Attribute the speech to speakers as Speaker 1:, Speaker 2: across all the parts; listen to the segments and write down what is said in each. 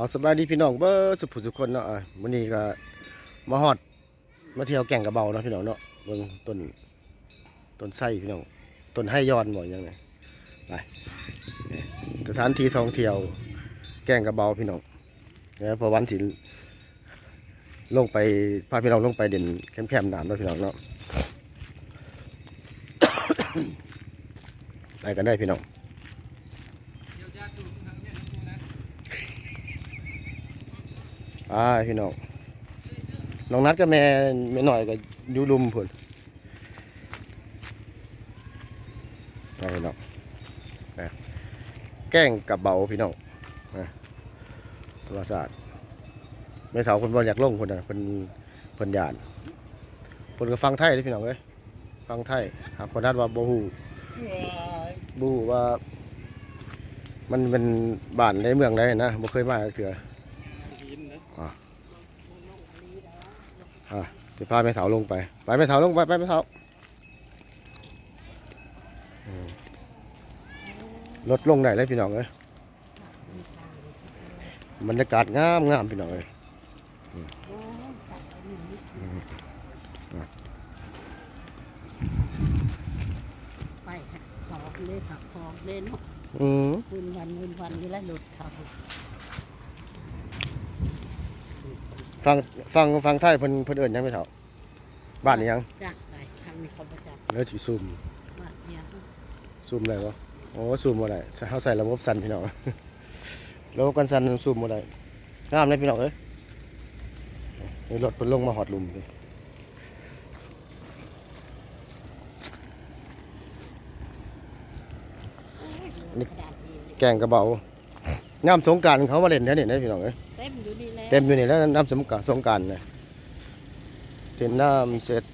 Speaker 1: เอาสบายดีพี่น้องเบอร์สุภุสุคนเนาะวันนี้ก็มาฮอดมาเที่ยวแก่งกระเบาเนาะพี่น้องเนาะเบิ่งต้นต้นไส้พี่น้องต้นไห้ย้อนบ่ยังไงไปสถานที่ท่องเที่ยวแก่งกระเบาพี่น้องนี่ยพอวันที่ลงไปพาพี่น้องลงไปเด่นแคมป์ๆน้ำเนาะพี่น้องเนาะไปกันได้พี่น้อง อ่าพี่น้องน้องนัดกับแม่แม่หน่อยก็อยู่ลุมพุ่นไปพี่น้องไปแกล้งกับเบาพี่น้องนะโทรศัพท์ไม่เท่าคนบอลอยากลงคนน่ะคนคนยานคนก็ฟังไทยเด้อพี่น้องเอ้ยฟังไทยหากคนนัดว่าบ่ฮู้บ่ฮู้ว่า มันเป็นบ้านในเมืองใดนะบ่เคยมาเถื่อ อะเดี๋ยวพาแม่เถาลงไป ไปแม่เถาลงไปไปแม่เถาอืมรถลงได้เลยพี่น้องเอ้ยบรรยากาศงามงามพี่น้องเอ้ย
Speaker 2: ไปค่ะขอกเลยค่ะขอกเลยเนาะ
Speaker 1: อืม
Speaker 2: คืนวันคืนวันนี่แหละหลุดค่ะ
Speaker 1: ฟังฟังฟังไทยเพิ่นเพิ่นเอิ้นหยังแม่เถาบ้านนี่ยัง
Speaker 2: จากไหนทางนี้เขาประจักษ์
Speaker 1: แล้วสิซูม
Speaker 2: มาเนี่ย
Speaker 1: ซูมได้บ่โอ้ซูมบ่ได้เฮาใส่ระบบสั่นพี่น้อง ระบบกันสั่นซูมบ่ได้งามเลยพี่น้องเอ้ยนี่รถเพิ่นลงมาฮอดหลุมพี่นี่
Speaker 2: กระดาษเอง
Speaker 1: แกงกระเบา น้ำสงกรารเขามาเล่นแถวนี้นะพี่น้องเอ้ย
Speaker 2: เต็มอยู่นี่แหละ
Speaker 1: เต็มอยู่นี่แล้วน้ำสงกรารสงกรารนะเป็นน้ำเสร็จ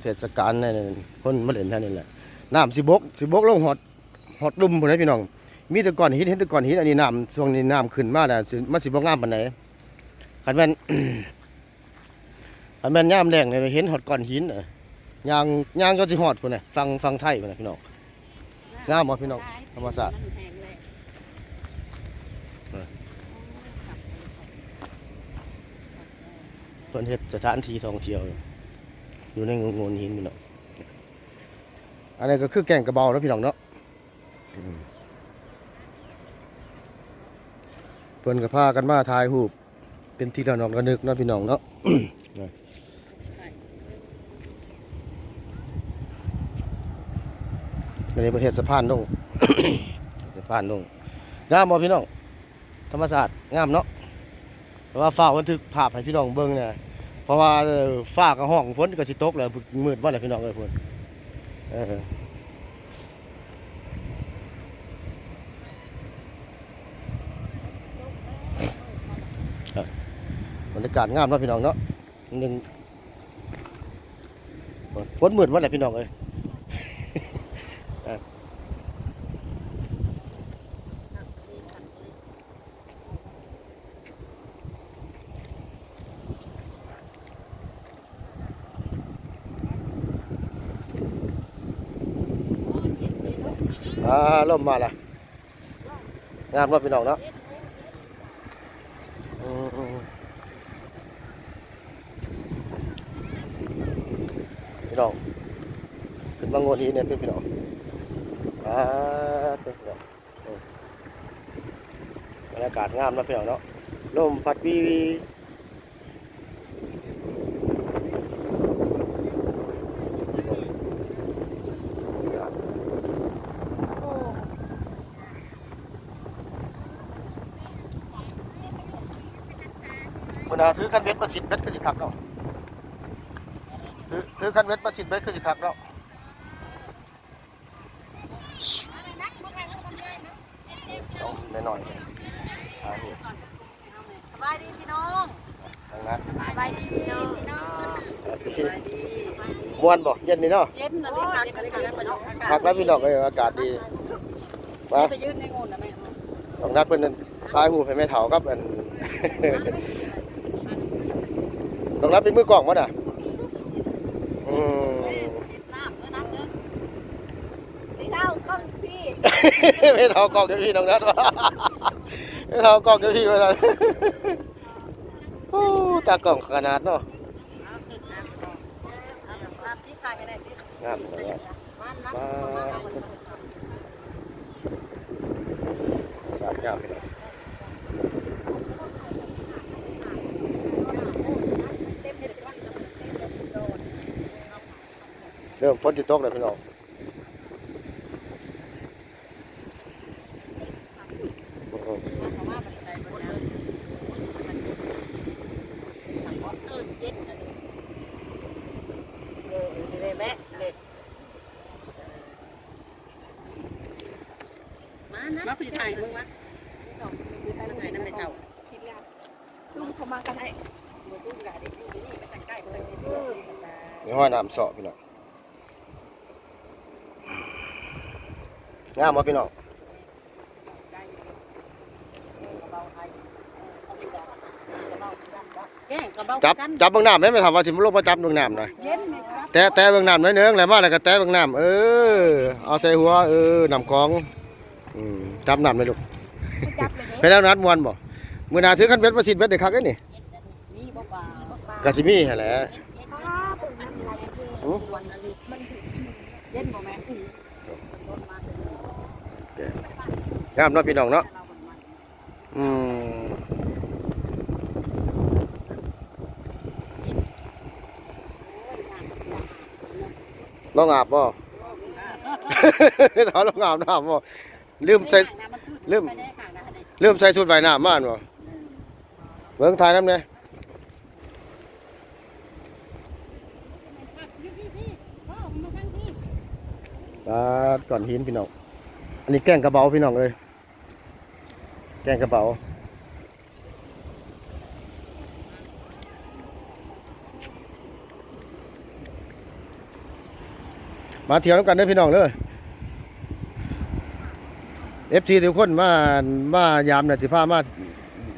Speaker 1: เทศกาลนี่นคนมาเล่นแถวนี้แหละน้ำสิบกสิบกลงหอดหอดลุ่มพุ่นนะพี่น้อง มีแต่ก่อนหินเห็นแต่ก่อนหินอันนี้น้ำช่วงนี้น้ำขึ้นมาแล้วสิมันสิบกงามปานไหนขันแม่น ขันแม่นย่ามแรงเลยเห็นหอดก่อนหินน่ะยางยางก็สิหอดพุ่นน่ะฟังฟังไทยพุ่นน่ะพี่น้องงามบ่พี่น้องธรรมศาสตร์
Speaker 2: มันแห้งเลย
Speaker 1: เออ
Speaker 2: ครับ
Speaker 1: เพิ่นเฮ็ดสถานที่ท่องเที่ยว อยู่ในโงนหินพี่น้องอันนี้ก็คือแก่งกระเบาเนาะพี่น้องเนาะเพิ่นก็พากันมาถ่ายรูปเป็นที่ระนองระนึกเนาะพี่น้องเนาะนะอันนี้ประเทศสะพานลงสะพานลงงามบ่พี่น้อง ธรรมศาสตร์งามเนาะ เพราะว่าฟ้าบันทึกภาพให้พี่น้องเบิ่งเนี่ยเพราะว่าเอ่อฟ้ากับห้องฝนก็สิตกแล้วมืดว่าแหละพี่น้องเอ้ยพุ่นเออบรรยากาศงามเนาะพี่น้องเนาะหนึ่งฝนมืดว่าแหละพี่น้องเอ้ย อ่าล่มมาละงามเนาพี่น้องเนาะพี่น้องขึ้นมางวดนี้เนี่ยเป็นพี่น้องอ่าเป็นพี่น้องบรรยากาศงามนะพี่น้องเนาะลมพัดวีวี คุณอาถือคันเบ็ดประสิทธิ์เบ็ดคือสิคักเนาะถือถือคันเบ็ดประสิทธิ์เบ็ดคือสิคักเนาะสองหน่อยๆอ่าเห็น
Speaker 2: สบายดีพี่น้อง
Speaker 1: ทางนั้น
Speaker 2: สบายดีพี่น้อง
Speaker 1: อ่าสิม่วนบ่เย็นนี่เนาะ
Speaker 2: เย็นอะไรคะเย็นอะไรกันไปเนาะ
Speaker 1: พักแล้วพี่น้องเอ้ยอากาศดีมา
Speaker 2: ไปยืนในงูนะแม่
Speaker 1: ต้องนัดเพิ่นนั่นถ่ายรูปให้แม่เฒ่ากับอัน ต้องนัดเป็นมือกล้องบ่น่ะอืม
Speaker 2: น้ำเออน้ำเออพี่เท่าก้องพี่
Speaker 1: แม่เฒ่ากล้องเดี๋ยวพี่น้องนัดว่าไม่เท่ากล้องเดี๋ยวพี่ไปเลยโอ้ตากล้องขนาดเนาะ
Speaker 2: ภาพที่ถ่ายให้ได้สิ
Speaker 1: งามเลยอะ
Speaker 2: บ้านนั้น
Speaker 1: ว้าวสาดงามไปเลย
Speaker 2: เต็มเด็ดวันกับเต็มเด็ดโดน
Speaker 1: เริ่มฝนจะตกแล้วพี่น้อง
Speaker 2: เพราะว่ามันใจหมดเลยมันเย็นมันก็เออเย็นนะนี่เออนี่เลยแม่เลยมานะมาพี่ถ่ายมึงวะพี่ถ่ายน้ำในเจ้า
Speaker 3: ซุ่มเข้ามากันให้
Speaker 2: บ่ซุ่มกะเด็กอยู่นี่มาจากใกล้เพิ่นนี่เด้อ
Speaker 1: นี่ห้อยน้ำเสาะพี่น้อง งามมาพี่น้อง
Speaker 2: แกงกระเบ้า
Speaker 1: จับ
Speaker 2: กัน
Speaker 1: จับเบื้องน้ำไหมไม่ทำว่าสิมลงมาจับเบื้องน้ำหน่อย
Speaker 2: เย็นไหมครับ
Speaker 1: แตะแตะเบื้องน้ำหน่อยหนึงแล้วมาแล้วก็แตะเบื้องน้ำเออเอาใส่หัวเออน้ำของอืมจับน้ำเลยลูก
Speaker 3: จับเลย
Speaker 1: ไปแล้วนัดมวนบ่มือหนาถือคันเบ็ดมาสิเบ็ดเด็กคักเด้นี่
Speaker 2: นี่บ่ปลาบ่ปลากะ
Speaker 1: สิมีหั่นแหละ
Speaker 3: ป้า เปิดน้ำลายเท
Speaker 1: อือ
Speaker 2: วันละลิตรมันเย็นบ่แม่รถมาถึง
Speaker 1: งามเนาะพี่น้องเนาะ
Speaker 2: เราบ่มา
Speaker 1: อืมลองอาบบ่ถอนลองอาบน้ำบ่ลืมใส่ลืมลืมใส่ชุดว่ายน้ำมาอันบ่เบิ่งถ่ายน้ำเนี่ย ปาก่อนหินพี่น้อง อันนี้แกงกระเบาพี่น้องเลย แกงกระเบามาเที่ยวน้ำกันด้อพี่น้องเด้อเอฟทีทุกคนมา มายามเนี่ยสิพามา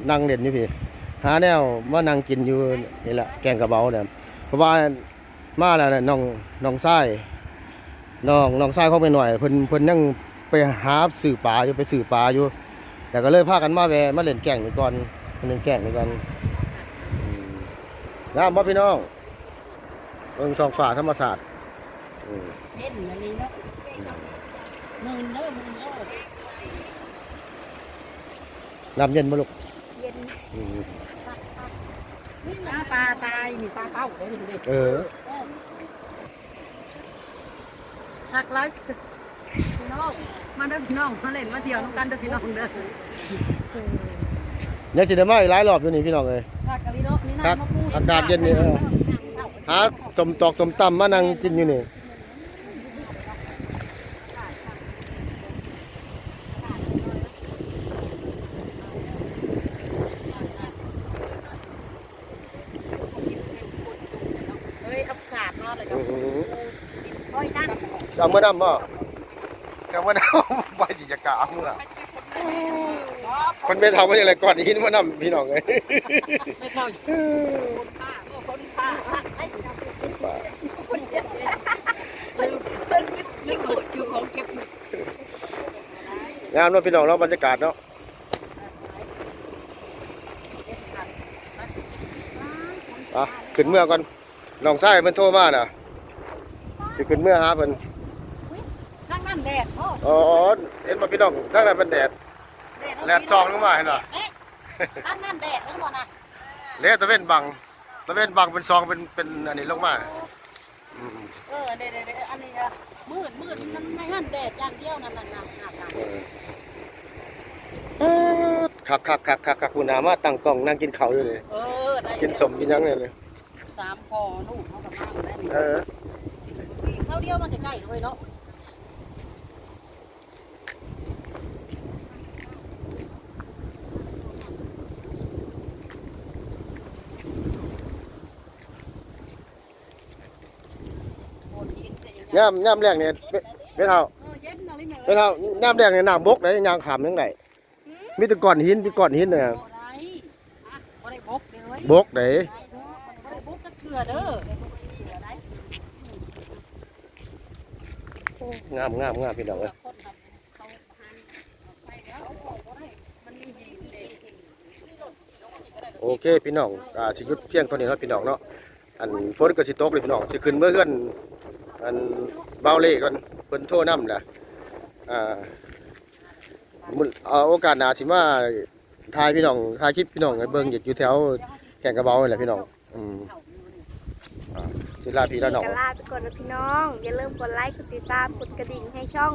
Speaker 1: นั่งเล่นอยู่พี่หาแนวมานั่งกินอยู่นี่แหละแกงกระเบาเนี่ยเพราะว่ามาแล้วเนี่ยน้องน้องไส้ น้องน้องไส้เขาไปหน่อยเพิ่นเพิ่นยังไปหาสื่อปลาอยู่ไปสื่อปลาอยู่ แต่ก็เลยพากันมาแวะมาเล่นแกงนี่ก่อนมาเล่นแกงนี่ก่อนอืมงามบ่พี่น้องเบิ่งท้องฟ้าธรรมศาสตร์อืม
Speaker 2: เย็นอันนี้เนาะมึงเด้อมึงเด้อ
Speaker 1: น้ำเย็นบ่ลูก
Speaker 3: เย็น
Speaker 1: อืม
Speaker 2: นี่นะปลาตายนี่ปลาเป้าเด้อนี่เด้อ
Speaker 1: เออ
Speaker 2: หักไลฟ์พี่น้องมาเด้อพี่น้องมาเล่นมาเที่ยวน้ำกันเด้อพี่น้องเด้อ
Speaker 1: ยังสิได้มาอีกหลายรอบอยู่นี่พี่น้องเอ้ย
Speaker 2: หักกะลิเนาะนี่
Speaker 1: ครั
Speaker 2: น้ำ
Speaker 1: บ
Speaker 2: มะพู
Speaker 1: อากาศเย็นนี่เออหาสมตอกสมตำมานั่งกินอยู่นี่
Speaker 2: เฮ้ยเอาสาดเนาะเลยก็
Speaker 1: อื้อหือ
Speaker 2: ค่อยนั่ง
Speaker 1: จะเอามื่อน้ำบ่จะเอามื่อน้ำไปสิจะกะเอามื่อคนไปทำว่าอย่างไรก่อนหินมื่อน้ำพี่น้องเอ้ย
Speaker 2: ไม่เข้าอยู่คนผ้าเออคนผ้าไอ้คนเจ็บเลยลืมกดจูของเก็บ
Speaker 1: งามเนาะพี่น้องเนาะบรรยากาศเนาะอะขึ้นเมื่อก่อนน้องชายเพิ่นโทรมาน่ะสิขึ้นเมื่อหาเพิ่น
Speaker 2: นั่งนั่น แดดโอ้
Speaker 1: อ๋อเห็นบ่พี่น้องทางนั้นเป็นแดด แดดซองลงมาเห็นบ่
Speaker 2: นั่งนั่นแดดทั้งหมดนะ
Speaker 1: เลตะเว้นบังตะเว้นบังเป็นซองเป็นเป็นอันนี้ลงมาอืม
Speaker 2: เออเดดเดดอันนี้อะมืดมืดมันไม่หั่นแดดอย่างเดียวนั่นนั่นนั่นนั่นนั่น
Speaker 1: เออคักคักคักคักคักคุณนามาตั้งกล้องนั่งกินข้าวอยู่เลย
Speaker 2: เออได้
Speaker 1: กินสมกินหยังเนี่ยเลย
Speaker 2: สามพอลูกเขากับข้าวได้
Speaker 1: เออ
Speaker 2: ข้าวเดียวมันใกล้ๆด้วยเนาะ
Speaker 1: ย่ำย่ำแรกเนี่ยไม่ไม่เท่า
Speaker 2: เออเย็นเท่า
Speaker 1: ย่ำแรกเนี่ยน้ำบกเลยยางขามยังไงมีแต่ก้อนหินมีก้อนหินเนี่ย
Speaker 2: บ่ได้อะบ่ได้บกเลย
Speaker 1: บกไหน
Speaker 2: บ่ได้บกก็เถื่อเด้อ
Speaker 1: งามงามงามพี่น้องเอ้ยโอเคพี่น้องอ่าสิหยุดเพียงเท่านี้แล้วพี่น้องเนาะอันฝนก็สิตกเลยพี่น้องสิขึ้นเมื่อเฮือน อันเบาเล่ก่อนเพิ่นโทรนำล่ะอ่ามื้อเอาโอกาสหน้าสิมาถ่ายพี่น้องถ่ายคลิปพี่น้องให้เบิ่งอยู่แถวแก่งกระเบานี่แหละพี่น้องอืมอ่าสิลาพี่ลาน้อง
Speaker 3: กลาไปก่อนนะพี่น้อง อย่าลืมกดไลค์กดติดตามกดกระดิ่งให้ช่อง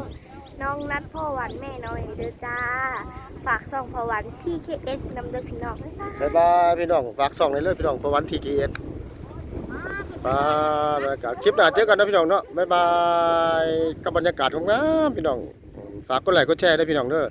Speaker 3: น้องนัดพ่อหวันแม่น้อยเด้อจ้า ฝากส่องพ่อหวันที่เคเอสนำเด้อพี่น้องบ๊ายบาย
Speaker 1: บ๊ายบายพี่น้องฝากส่องในเรื่องพี่น้องประวันทีกีเอส บายบรรยากาศคลิปหน้าเจอกันนะพี่น้องเนาะบ๊ายบายกับบรรยากาศของงามพี่น้อง ฝากกดไลค์กดแชร์ด้พี่น้องเด้อ